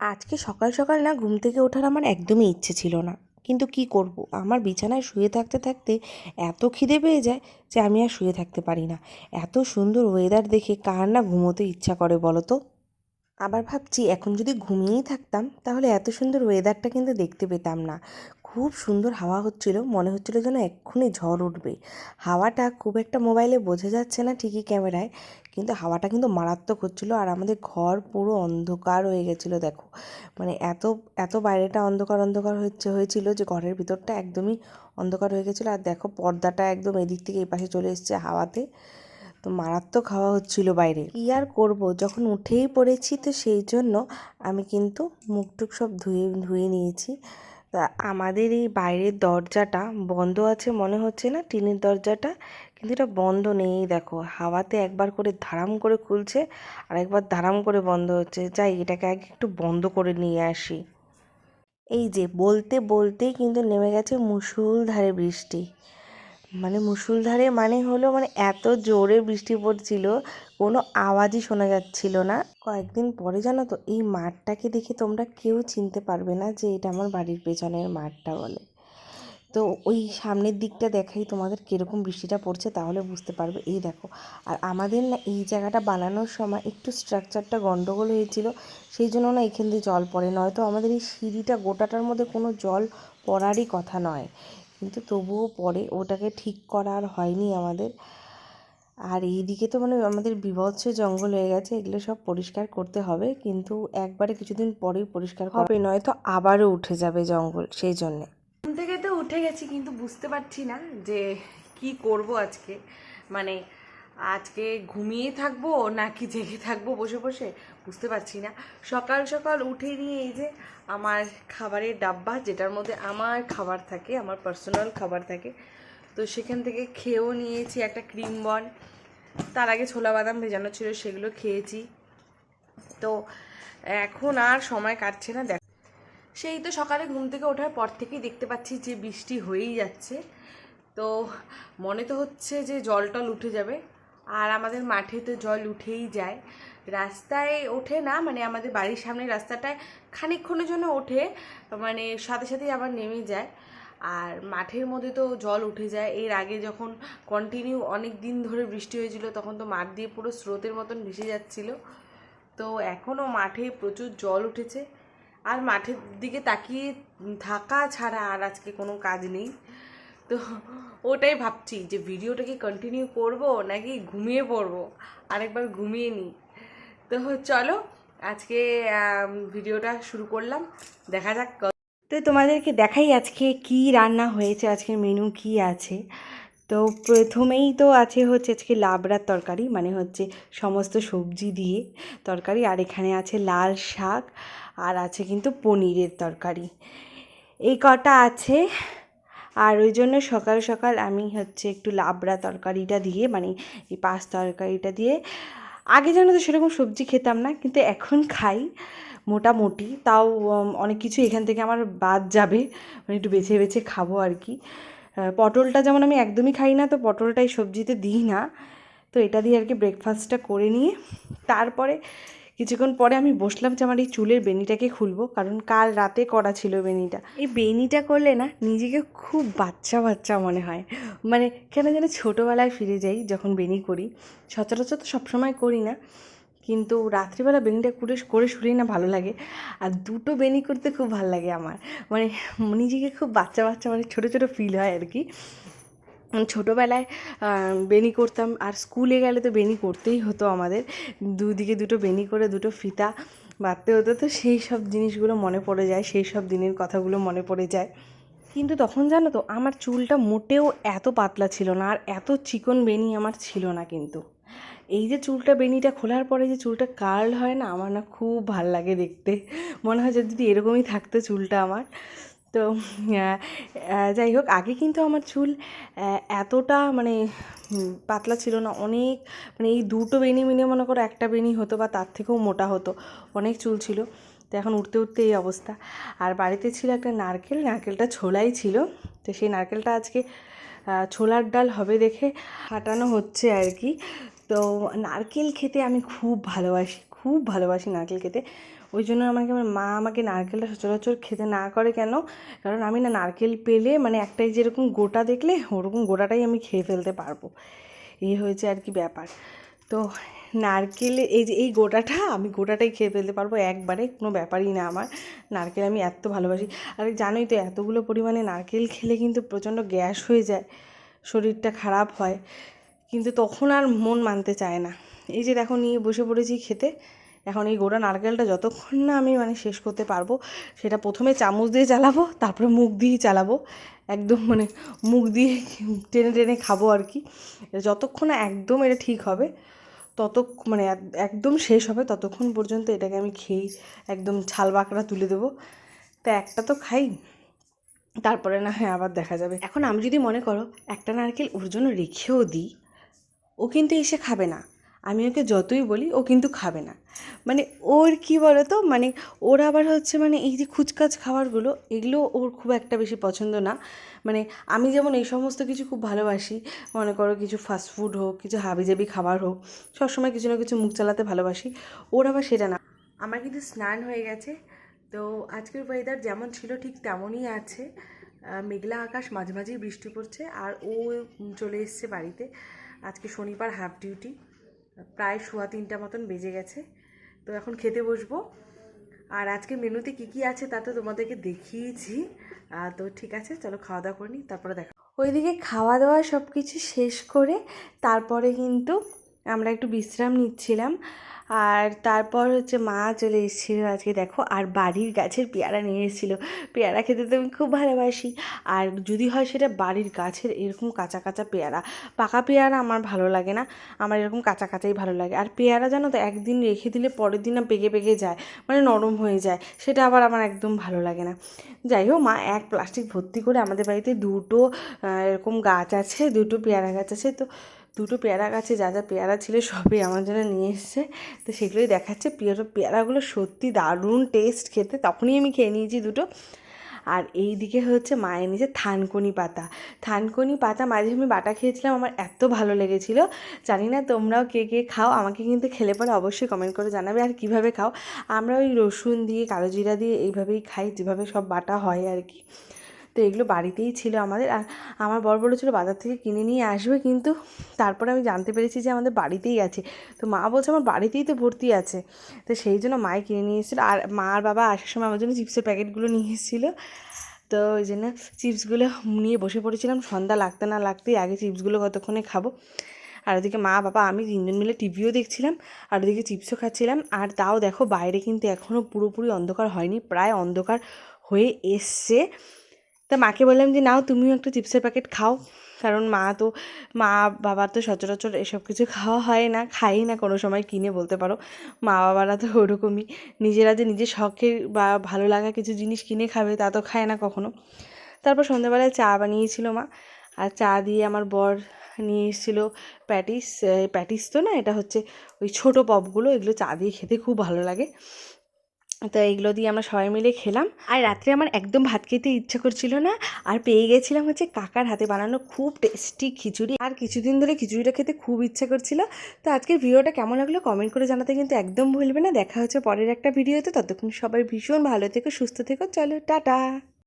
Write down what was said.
আজকে সকাল সকাল না ঘুম থেকে ওঠার আমার একদমই ইচ্ছে ছিল না। কিন্তু কি করব? আমার বিছানায় শুয়ে থাকতে থাকতে এত খিদে পেয়ে যায় যে আমি আর শুয়ে থাকতে পারি না। এত সুন্দর ওয়েদার দেখে কার না ঘুমোতে ইচ্ছা করে বলো তো? আবার ভাবছি, এখন যদি ঘুমিয়েই থাকতাম, তাহলে এত সুন্দর ওয়েদারটা কিন্তু দেখতে পেতাম না। খুব সুন্দর হাওয়া হচ্ছিল। মনে হচ্ছিল যেন এক্ষুনি ঝড় উঠবে। হাওয়াটা খুব একটা মোবাইলে বোঝা যাচ্ছে না ঠিকই ক্যামেরায়, কিন্তু হাওয়াটা কিন্তু মারাত্মক হচ্ছিল আর আমাদের ঘর পুরো অন্ধকার হয়ে গেছিল, দেখো। মানে এত এত বাইরেটা অন্ধকার অন্ধকার হচ্ছে, হয়েছিল যে ঘরের ভিতরটা একদমই অন্ধকার হয়ে গেছিল। আর দেখো পর্দাটা একদম এদিক থেকে এই পাশে চলে এসছে হাওয়াতে। তো মারাত্মক হাওয়া হচ্ছিল বাইরে। কী আর করব? যখন উঠেই পড়েছি তো সেই জন্য আমি কিন্তু মুখ টুক সব ধুয়ে ধুয়ে নিয়েছি। তা আমাদের এই বাইরের দরজাটা বন্ধ আছে মনে হচ্ছে না, টিনের দরজাটা। কিন্তু এটা বন্ধ নেই, দেখো। হাওয়াতে একবার করে ধারাম করে খুলছে আর একবার ধারাম করে বন্ধ হচ্ছে। যাই, এটাকে আগে একটু বন্ধ করে নিয়ে আসি। এই যে, বলতে বলতেই কিন্তু নেমে গেছে মুষলধারে বৃষ্টি। মানে মুষলধারে মানে হলো মানে এত জোরে বৃষ্টি পড়ছিল, কোনো আওয়াজই শোনা যাচ্ছিল না। কয়েকদিন পরে জানো তো, এই মাঠটাকে দেখে তোমরা কেউ চিনতে পারবে না যে এটা আমার বাড়ির পেছনের মাঠটা বলে। তো ওই সামনের দিকটা দেখাই তোমাদের কীরকম বৃষ্টিটা পড়ছে, তাহলে বুঝতে পারবে। এই দেখো, আর আমাদের না এই জায়গাটা বানানোর সময় একটু স্ট্রাকচারটা গন্ডগোল হয়েছিল, সেই জন্য না এখান দিয়ে জল পড়ে। নয়তো আমাদের এই সিঁড়িটা গোটাটার মধ্যে কোনো জল পড়ারই কথা নয়। কিন্তু তবুও পরে ওটাকে ঠিক করা আর হয়নি আমাদের। আর এইদিকে তো মানে আমাদের বিভৎস জঙ্গল হয়ে গেছে এগুলো সব পরিষ্কার করতে হবে। কিন্তু একবারে কিছুদিন পরেই পরিষ্কার হবে নয়তো আবারও উঠে যাবে জঙ্গল সেই জন্যে। ঘুম থেকে তো উঠে গেছি কিন্তু বুঝতে পারছি না যে কি করব আজকে। মানে আজকে ঘুমিয়ে থাকব নাকি জেগে থাকব বসে বসে? বুঝতে পারছি না। সকাল সকাল উঠে নিয়ে এই যে আমার খাবারের ডাব্বা, যেটার মধ্যে আমার খাবার থাকে, আমার পার্সোনাল খাবার থাকে, তো সেখান থেকে খেয়েও নিয়েছি একটা ক্রিম বন তার আগে ছোলা বাদাম ভেজানো ছিল, সেগুলো খেয়েছি। তো এখন আর সময় কাটছে না, দেখ। সেই তো সকালে ঘুম থেকে ওঠার পর থেকেই দেখতে পাচ্ছি যে বৃষ্টি হয়েই যাচ্ছে। তো মনে তো হচ্ছে যে জল টল উঠে যাবে। আর আমাদের মাঠে তো জল উঠেই যায়। রাস্তায় ওঠে না মানে আমাদের বাড়ির সামনে রাস্তাটায় খানিকক্ষণের জন্য ওঠে মানে সাথে সাথেই আবার নেমে যায়। আর মাঠের মধ্যে তো জল উঠে যায়। এর আগে যখন কন্টিনিউ অনেক দিন ধরে বৃষ্টি হয়েছিল, তখন তো মাঠ দিয়ে পুরো স্রোতের মতন ভেসে যাচ্ছিল। তো এখনও মাঠে প্রচুর জল উঠেছে। আর মাঠের দিকে তাকিয়ে থাকা ছাড়া আর আজকে কোনো কাজ নেই। তো ওটাই ভাবছি যে ভিডিওটাকে কন্টিনিউ করব নাকি ঘুমিয়ে পড়ব? আরেকবার ঘুমিয়ে নিই। তো চলো, আজকে ভিডিওটা শুরু করলাম। দেখা যাক ক- তো তোমাদেরকে দেখাই আজকে কি রান্না হয়েছে আজকের মেনু কি আছে। তো প্রথমেই তো আছে হচ্ছে আজকে লাবড়ার তরকারি মানে হচ্ছে সমস্ত সবজি দিয়ে তরকারি। আর এখানে আছে লাল শাক, আর আছে কিন্তু পনিরের তরকারি। এই কটা আছে আর ওই জন্য সকাল সকাল আমি হচ্ছে একটু লাবড়া তরকারিটা দিয়ে মানে এই পাঁচ তরকারিটা দিয়ে, আগে জানো তো সেরকম সবজি খেতাম না, কিন্তু এখন খাই মোটামুটি। তাও অনেক কিছু এখান থেকে আমার বাদ যাবে মানে একটু বেছে বেছে খাব আর কি। পটলটা যেমন আমি একদমই খাই না, তো পটলটাই সবজিতে দিই না। তো এটা দিয়ে আর কি ব্রেকফাস্টটা করে নিয়ে, তারপরে কিছুক্ষণ পরে আমি বসলাম যে আমার এই চুলের বেনিটাকে খুলবো, কারণ কাল রাতে করা ছিল বেনিটা। এই বেনিটা করলে না নিজেকে খুব বাচ্চা বাচ্চা মনে হয়। মানে কেন যেন ছোটোবেলায় ফিরে যাই যখন বেনি করি। সচরাচর তো সবসময় করি না, কিন্তু রাত্রিবেলা বেনিটা করে করে শুলেই না ভালো লাগে। আর দুটো বেনি করতে খুব ভালো লাগে আমার। মানে নিজেকে খুব বাচ্চা বাচ্চা মানে ছোটো ছোটো ফিল হয় আর কি। ছোটোবেলায় বেনি করতাম। আর স্কুলে গেলে তো বেনি করতেই হতো আমাদের। দুদিকে দুটো বেনি করে দুটো ফিতা বাঁধতে হতো। তো সেই সব জিনিসগুলো মনে পড়ে যায়, সেই সব দিনের কথাগুলো মনে পড়ে যায়। কিন্তু তখন জানো তো, আমার চুলটা মোটেও এত পাতলা ছিল না, আর এত চিকন বেনি আমার ছিল না কিন্তু। এই যে চুলটা বেনিটা খোলার পরে যে চুলটা কার্ল হয় না, আমার না খুব ভালো লাগে দেখতে। মনে হয় যে যদি এরকমই থাকতো চুলটা আমার। তো যাই হোক, আগে কিন্তু আমার চুল এতটা মানে পাতলা ছিল না। অনেক মানে এই দুটো বেনি মিলে মনে করো একটা বেনি হতো বা তার থেকেও মোটা হতো। অনেক চুল ছিল। তো এখন উঠতে উঠতে এই অবস্থা। আর বাড়িতে ছিল একটা নারকেল। নারকেলটা ছোলাই ছিল। তো সেই নারকেলটা আজকে ছোলার ডাল হবে দেখে হাঁটানো হচ্ছে আর কি। তো নারকেল খেতে আমি খুব ভালোবাসি। খুব ভালোবাসি নারকেল খেতে। ওই জন্য আমাকে আমার মা আমাকে নারকেলটা সচরাচর খেতে না করে কেন? কারণ আমি না নারকেল পেলে মানে একটাই যেরকম গোটা দেখলে ওরকম গোটাটাই আমি খেয়ে ফেলতে পারব। এই হয়েছে আর কি ব্যাপার। তো নারকেলে এই যে এই গোটাটা আমি গোটাটাই খেয়ে ফেলতে পারব একবারে, কোনো ব্যাপারই না আমার। নারকেল আমি এত ভালোবাসি। আর জানোই তো এতগুলো পরিমাণে নারকেল খেলে কিন্তু প্রচণ্ড গ্যাস হয়ে যায়, শরীরটা খারাপ হয়। কিন্তু তখন আর মন মানতে চায় না। এই যে দেখো নিয়ে বসে পড়েছি খেতে। এখন এই গোটা নারকেলটা যতক্ষণ না আমি মানে শেষ করতে পারব, সেটা প্রথমে চামচ দিয়ে চালাবো, তারপরে মুখ দিয়েই চালাবো। একদম মানে মুখ দিয়ে টেনে টেনে খাব আর কি। যতক্ষণ না একদম এটা ঠিক হবে তত মানে একদম শেষ হবে, ততক্ষণ পর্যন্ত এটাকে আমি খেয়েই একদম ছাল বাঁকড়া তুলে দেবো। তা একটা তো খাই, তারপরে না হয় আবার দেখা যাবে। এখন আমি যদি মনে করো একটা নারকেল ওর জন্য রেখেও দিই, ও কিন্তু এসে খাবে না। আমি ওকে যতই বলি, ও কিন্তু খাবে না। মানে ওর কি বলো তো মানে ওর আবার হচ্ছে মানে এই যে খুচকাচ খাবারগুলো, এগুলো ওর খুব একটা বেশি পছন্দ না। মানে আমি যেমন এই সমস্ত কিছু খুব ভালোবাসি, মনে করো কিছু ফাস্ট ফুড হোক, কিছু হাবিজাবি খাবার হোক, সবসময় কিছু না কিছু মুখ চালাতে ভালোবাসি। ওর আবার সেটা না। আমার কিন্তু স্নান হয়ে গেছে, তো আজকের ওয়েদার যেমন ছিল ঠিক তেমনই আছে। মেঘলা আকাশ, মাঝে মাঝেই বৃষ্টি পড়ছে, আর ও চলে এসছে বাড়িতে। আজকে শনিবার হাফ ডিউটি প্রায় সোয়া তিনটা মতন বেজে গেছে। তো এখন খেতে বসবো। আর আজকে মেনুতে কি কি আছে তা তো তোমাদেরকে দেখিয়েছি। তো ঠিক আছে, চলো খাওয়া দাওয়া করে নিই তারপরে দেখা ওইদিকে খাওয়া দাওয়া সব কিছু শেষ করে তারপরে কিন্তু আমরা একটু বিশ্রাম নিচ্ছিলাম। আর তারপর হচ্ছে মা চলে এসেছিল আজকে, দেখো, আর বাড়ির গাছের পেয়ারা নিয়ে এসেছিল। পেয়ারা খেতে তো আমি খুব ভালোবাসি। আর যদি হয় সেটা বাড়ির গাছের এরকম কাঁচা কাঁচা পেয়ারা। পাকা পেয়ারা আমার ভালো লাগে না। আমার এরকম কাঁচা কাঁচাই ভালো লাগে। আর পেয়ারা জানো তো, একদিন রেখে দিলে পরের দিন না পেকে পেকে যায় মানে নরম হয়ে যায়। সেটা আবার আমার একদম ভালো লাগে না। যাই হোক, মা এক প্লাস্টিক ভর্তি করে আমাদের বাড়িতে দুটো এরকম গাছ আছে, দুটো পেয়ারা গাছ আছে। তো দুটো পেয়ারা গাছে যা যা পেয়ারা ছিল সবই আমার জন্য নিয়ে এসছে। তো সেগুলোই দেখাচ্ছে। পেয়ারা, পেয়ারাগুলো সত্যি দারুণ টেস্ট খেতে। তখনই আমি খেয়ে নিয়েছি দুটো। আর এই দিকে হচ্ছে মায়ের নিচে থানকুনি পাতা। থানকুনি পাতা, মাঝে আমি বাটা খেয়েছিলাম, আমার এত ভালো লেগেছিল। জানি না তোমরাও কে কে খাও, আমাকে কিন্তু খেলে পরে অবশ্যই কমেন্ট করে জানাবে আর কীভাবে খাও। আমরা ওই রসুন দিয়ে, কালো জিরা দিয়ে এইভাবেই খাই, যেভাবে সব বাটা হয় আর কি। তো এগুলো বাড়িতেই ছিল আমাদের। আর আমার বড় বড় বাজার থেকে কিনে নিয়ে আসবে, কিন্তু তারপরে আমি জানতে পেরেছি যে আমাদের বাড়িতেই আছে। তো মা বলছে আমার বাড়িতেই তো ভর্তি আছে। তো সেই জন্য মাই কিনে নিয়ে এসেছিল। আর মা আর বাবা আসার সময় আমার জন্য চিপসের প্যাকেটগুলো নিয়ে এসেছিল। তো ওই জন্য চিপসগুলো নিয়ে বসে পড়েছিলাম। সন্ধ্যা লাগতে না লাগতেই আগে চিপসগুলো কতক্ষণে খাব। আর ওদিকে মা, বাবা, আমি তিনজন মিলে টিভিও দেখছিলাম। আর ওদিকে চিপসও খাচ্ছিলাম। আর তাও দেখো বাইরে কিন্তু এখনও পুরোপুরি অন্ধকার হয়নি। প্রায় অন্ধকার হয়ে এসছে। তা মাকে বললাম যে, নাও, তুমিও একটা চিপসের প্যাকেট খাও। কারণ মা তো, মা বাবা তো সচরাচর এসব কিছু খাওয়া হয় না খাই না কোনো সময় কিনে বলতে পারো? মা বাবারা তো ওরকমই। নিজেরা যে নিজের শখের বা ভালো লাগা কিছু জিনিস কিনে খাবে, তা তো খায় না কখনো। তারপর সন্ধ্যাবেলায় চা বানিয়েছিল মা। আর চা দিয়ে আমার বর নিয়ে এসেছিল প্যাটিস। প্যাটিস তো না, এটা হচ্ছে ওই ছোটো পপগুলো, এগুলো চা দিয়ে খেতে খুব ভালো লাগে। তো এইগুলো দিয়ে আমরা সবাই মিলে খেলাম। আর রাত্রে আমার একদম ভাত খেতে ইচ্ছা করছিল না। আর পেয়ে গেছিলাম হচ্ছে কাকার হাতে বানানো খুব টেস্টি খিচুড়ি। আর কিছুদিন ধরে খিচুড়িটা খেতে খুব ইচ্ছা করছিল। তো আজকের ভিডিওটা কেমন লাগল কমেন্ট করে জানাতে কিন্তু একদম ভুলবে না। দেখা হচ্ছে পরের একটা ভিডিওতে। ততক্ষণ সবাই ভীষণ ভালো থেকো, সুস্থ থেকো। চলো, টাটা।